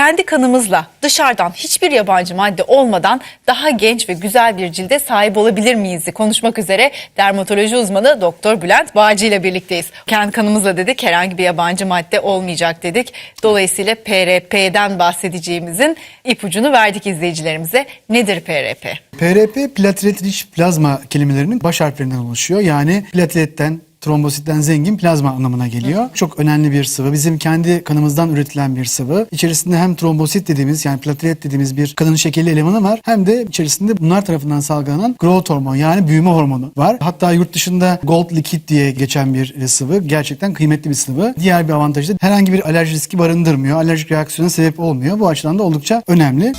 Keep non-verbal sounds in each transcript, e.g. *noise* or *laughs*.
kendi kanımızla dışarıdan hiçbir yabancı madde olmadan daha genç ve güzel bir cilde sahip olabilir miyiz? konuşmak üzere dermatoloji uzmanı Doktor Bülent Bağcı ile birlikteyiz. Kendi kanımızla dedik herhangi bir yabancı madde olmayacak dedik. Dolayısıyla PRP'den bahsedeceğimizin ipucunu verdik izleyicilerimize. Nedir PRP? PRP platelet rich plazma kelimelerinin baş harflerinden oluşuyor. Yani plateletten trombositten zengin plazma anlamına geliyor. Çok önemli bir sıvı. Bizim kendi kanımızdan üretilen bir sıvı. İçerisinde hem trombosit dediğimiz yani platelet dediğimiz bir kadın şekeri elemanı var. Hem de içerisinde bunlar tarafından salgılanan growth hormonu yani büyüme hormonu var. Hatta yurt dışında gold liquid diye geçen bir sıvı. Gerçekten kıymetli bir sıvı. Diğer bir avantajı da herhangi bir alerji riski barındırmıyor. Alerjik reaksiyona sebep olmuyor. Bu açıdan da oldukça önemli.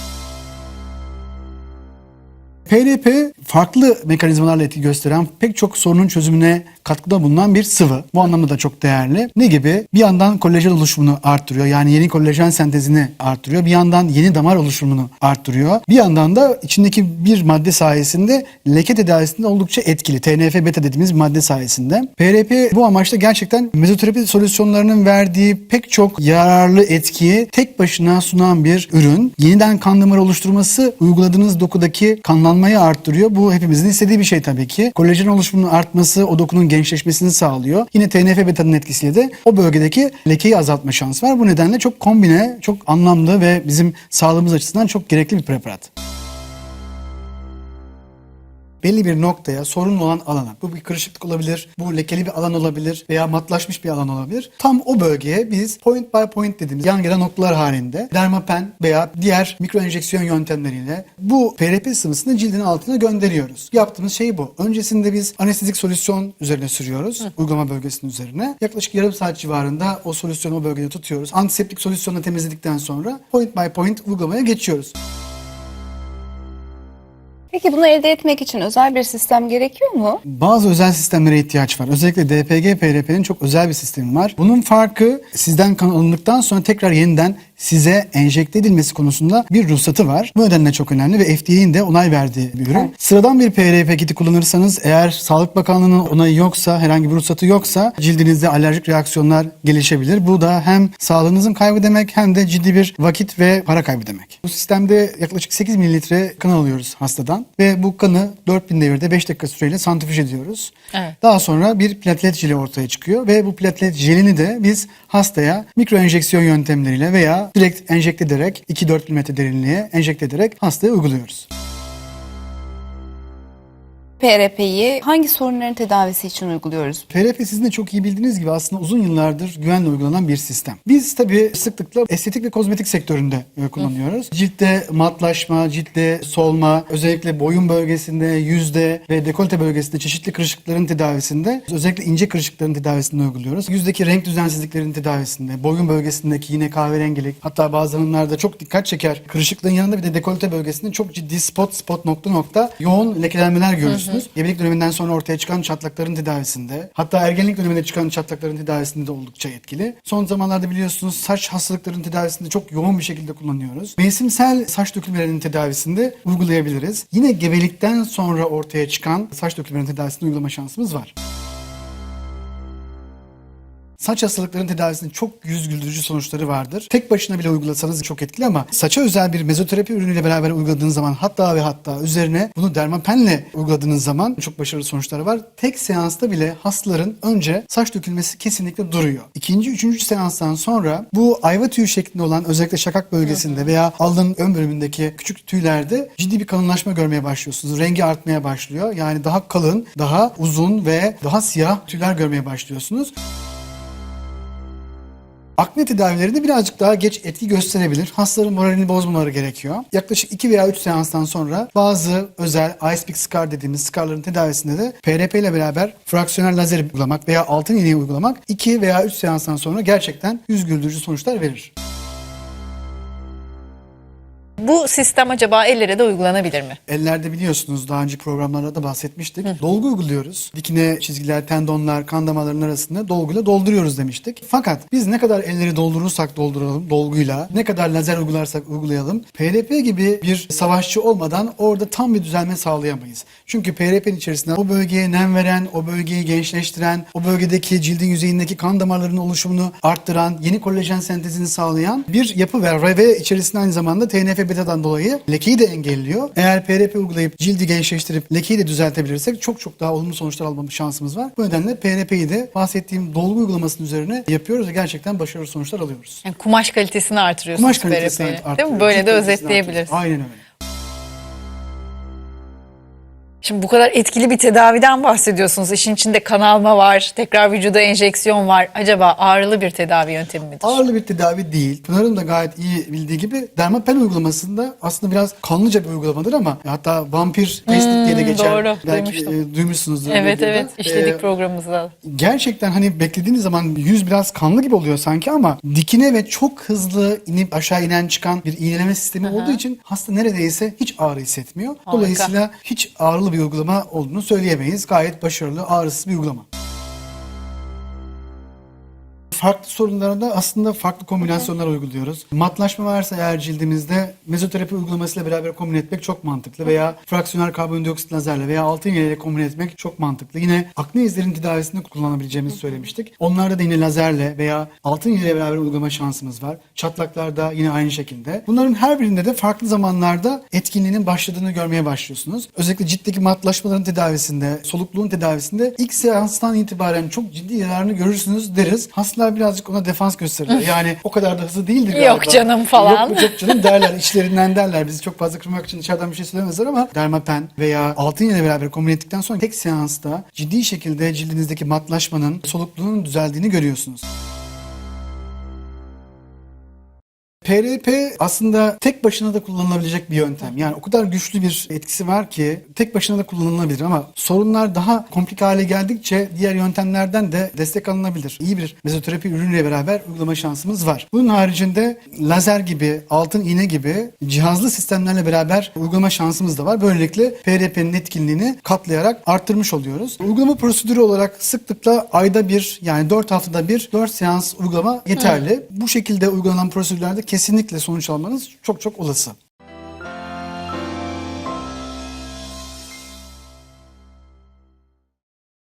PRP farklı mekanizmalarla etki gösteren pek çok sorunun çözümüne katkıda bulunan bir sıvı. Bu anlamda da çok değerli. Ne gibi? Bir yandan kolajen oluşumunu arttırıyor. Yani yeni kolajen sentezini arttırıyor. Bir yandan yeni damar oluşumunu arttırıyor. Bir yandan da içindeki bir madde sayesinde leke tedavisinde oldukça etkili. TNF beta dediğimiz madde sayesinde. PRP bu amaçla gerçekten mezoterapi solüsyonlarının verdiği pek çok yararlı etkiyi tek başına sunan bir ürün. Yeniden kan damarı oluşturması uyguladığınız dokudaki kanlanmayı arttırıyor. Bu hepimizin istediği bir şey tabii ki. Kolajen oluşumunun artması o dokunun gençleşmesini sağlıyor. Yine TNF beta'nın etkisiyle de o bölgedeki lekeyi azaltma şansı var. Bu nedenle çok kombine, çok anlamlı ve bizim sağlığımız açısından çok gerekli bir preparat belli bir noktaya sorun olan alana, bu bir kırışıklık olabilir, bu lekeli bir alan olabilir veya matlaşmış bir alan olabilir. Tam o bölgeye biz point by point dediğimiz yan gelen noktalar halinde dermapen veya diğer mikro enjeksiyon yöntemleriyle bu PRP sıvısını cildin altına gönderiyoruz. Yaptığımız şey bu. Öncesinde biz anestezik solüsyon üzerine sürüyoruz. Uygulama bölgesinin üzerine. Yaklaşık yarım saat civarında o solüsyonu o bölgede tutuyoruz. Antiseptik solüsyonla temizledikten sonra point by point uygulamaya geçiyoruz. Peki bunu elde etmek için özel bir sistem gerekiyor mu? Bazı özel sistemlere ihtiyaç var. Özellikle DPG PRP'nin çok özel bir sistemi var. Bunun farkı sizden kan alındıktan sonra tekrar yeniden size enjekte edilmesi konusunda bir ruhsatı var. Bu nedenle çok önemli ve FDA'nin de onay verdiği bir ürün. Evet. Sıradan bir PRP kiti kullanırsanız eğer Sağlık Bakanlığı'nın onayı yoksa, herhangi bir ruhsatı yoksa cildinizde alerjik reaksiyonlar gelişebilir. Bu da hem sağlığınızın kaybı demek hem de ciddi bir vakit ve para kaybı demek. Bu sistemde yaklaşık 8 mililitre kan alıyoruz hastadan ve bu kanı 4000 devirde 5 dakika süreyle santrifüj ediyoruz. Evet. Daha sonra bir platelet jeli ortaya çıkıyor ve bu platelet jelini de biz hastaya mikro enjeksiyon yöntemleriyle veya direkt enjekte ederek 2-4 mm derinliğe enjekte ederek hastaya uyguluyoruz. PRP'yi hangi sorunların tedavisi için uyguluyoruz? PRP sizin de çok iyi bildiğiniz gibi aslında uzun yıllardır güvenle uygulanan bir sistem. Biz tabii sıklıkla estetik ve kozmetik sektöründe e, kullanıyoruz. Ciltte matlaşma, ciltte solma, özellikle boyun bölgesinde, yüzde ve dekolte bölgesinde çeşitli kırışıklıkların tedavisinde, özellikle ince kırışıklıkların tedavisinde uyguluyoruz. Yüzdeki renk düzensizliklerin tedavisinde, boyun bölgesindeki yine kahverengilik, hatta bazı hanımlarda çok dikkat çeker. Kırışıklığın yanında bir de dekolte bölgesinde çok ciddi spot spot nokta nokta yoğun lekelenmeler görürsünüz. Gebelik döneminden sonra ortaya çıkan çatlakların tedavisinde, hatta ergenlik döneminde çıkan çatlakların tedavisinde de oldukça etkili. Son zamanlarda biliyorsunuz saç hastalıklarının tedavisinde çok yoğun bir şekilde kullanıyoruz. Mevsimsel saç dökülmelerinin tedavisinde uygulayabiliriz. Yine gebelikten sonra ortaya çıkan saç dökülmelerinin tedavisinde uygulama şansımız var. Saç hastalıklarının tedavisinde çok yüz güldürücü sonuçları vardır. Tek başına bile uygulasanız çok etkili ama saça özel bir mezoterapi ürünüyle beraber uyguladığınız zaman hatta ve hatta üzerine bunu dermapenle uyguladığınız zaman çok başarılı sonuçları var. Tek seansta bile hastaların önce saç dökülmesi kesinlikle duruyor. İkinci, üçüncü seanstan sonra bu ayva tüyü şeklinde olan özellikle şakak bölgesinde veya alnın ön bölümündeki küçük tüylerde ciddi bir kalınlaşma görmeye başlıyorsunuz. Rengi artmaya başlıyor. Yani daha kalın, daha uzun ve daha siyah tüyler görmeye başlıyorsunuz. Akne tedavilerinde birazcık daha geç etki gösterebilir. Hastaların moralini bozmamaları gerekiyor. Yaklaşık 2 veya 3 seanstan sonra bazı özel ice pick scar dediğimiz scarların tedavisinde de PRP ile beraber fraksiyonel lazer uygulamak veya altın iğneyi uygulamak 2 veya 3 seanstan sonra gerçekten yüz güldürücü sonuçlar verir. Bu sistem acaba ellere de uygulanabilir mi? Ellerde biliyorsunuz daha önce programlarda da bahsetmiştik. Dolgu uyguluyoruz. Dikine çizgiler, tendonlar, kan damarlarının arasında dolguyla dolduruyoruz demiştik. Fakat biz ne kadar elleri doldurursak dolduralım dolguyla, ne kadar lazer uygularsak uygulayalım, PRP gibi bir savaşçı olmadan orada tam bir düzelme sağlayamayız. Çünkü PRP'nin içerisinde o bölgeye nem veren, o bölgeyi gençleştiren, o bölgedeki cildin yüzeyindeki kan damarlarının oluşumunu arttıran, yeni kolajen sentezini sağlayan bir yapı var ve içerisinde aynı zamanda TNF betadan dolayı lekeyi de engelliyor. Eğer PRP uygulayıp cildi gençleştirip lekeyi de düzeltebilirsek çok çok daha olumlu sonuçlar almamız şansımız var. Bu nedenle PRP'yi de bahsettiğim dolgu uygulamasının üzerine yapıyoruz ve gerçekten başarılı sonuçlar alıyoruz. Yani kumaş kalitesini artırıyorsunuz Kumaş kalitesini PRP'yi, Değil mi? Böyle cilt de özetleyebiliriz. Aynen öyle. Şimdi bu kadar etkili bir tedaviden bahsediyorsunuz. İşin içinde kanalma var, tekrar vücuda enjeksiyon var. Acaba ağrılı bir tedavi yöntemi midir? Ağırlı bir tedavi değil. Pınar'ın da gayet iyi bildiği gibi dermapen uygulamasında aslında biraz kanlıca bir uygulamadır ama hatta vampir plastik diye de geçer. doğru, Belki duymuştum. e, duymuşsunuzdur. Evet medyada. evet işledik E, programımızda. Gerçekten hani beklediğiniz zaman yüz biraz kanlı gibi oluyor sanki ama dikine ve çok hızlı inip aşağı inen çıkan bir iğneleme sistemi olduğu için hasta neredeyse hiç ağrı hissetmiyor. Dolayısıyla hiç ağrılı bir uygulama olduğunu söyleyemeyiz. Gayet başarılı, ağrısız bir uygulama. Farklı sorunlara da aslında farklı kombinasyonlar uyguluyoruz. Matlaşma varsa eğer cildimizde mezoterapi uygulamasıyla beraber kombine etmek çok mantıklı veya fraksiyonel karbondioksit lazerle veya altın iğneyle kombine etmek çok mantıklı. Yine akne izlerin tedavisinde kullanabileceğimizi söylemiştik. Onlarda da yine lazerle veya altın iğneyle beraber uygulama şansımız var. Çatlaklarda yine aynı şekilde. Bunların her birinde de farklı zamanlarda etkinliğinin başladığını görmeye başlıyorsunuz. Özellikle ciltteki matlaşmaların tedavisinde, solukluğun tedavisinde ilk seanstan itibaren çok ciddi yararını görürsünüz deriz. Hastalar birazcık ona defans gösterir. *laughs* Yani o kadar da hızlı değildir galiba. Yok canım falan. Yok, yok canım derler. İçlerinden derler. Bizi çok fazla kırmak için dışarıdan bir şey söylemezler ama dermapen veya altın ile beraber kombine ettikten sonra tek seansta ciddi şekilde cildinizdeki matlaşmanın, solukluğunun düzeldiğini görüyorsunuz. PRP aslında tek başına da kullanılabilecek bir yöntem. Yani o kadar güçlü bir etkisi var ki tek başına da kullanılabilir ama sorunlar daha komplike hale geldikçe diğer yöntemlerden de destek alınabilir. İyi bir mezoterapi ürünüyle beraber uygulama şansımız var. Bunun haricinde lazer gibi, altın iğne gibi cihazlı sistemlerle beraber uygulama şansımız da var. Böylelikle PRP'nin etkinliğini katlayarak arttırmış oluyoruz. Uygulama prosedürü olarak sıklıkla ayda bir yani 4 haftada bir 4 seans uygulama yeterli. Bu şekilde uygulanan prosedürlerde kesinlikle sonuç almanız çok çok olası.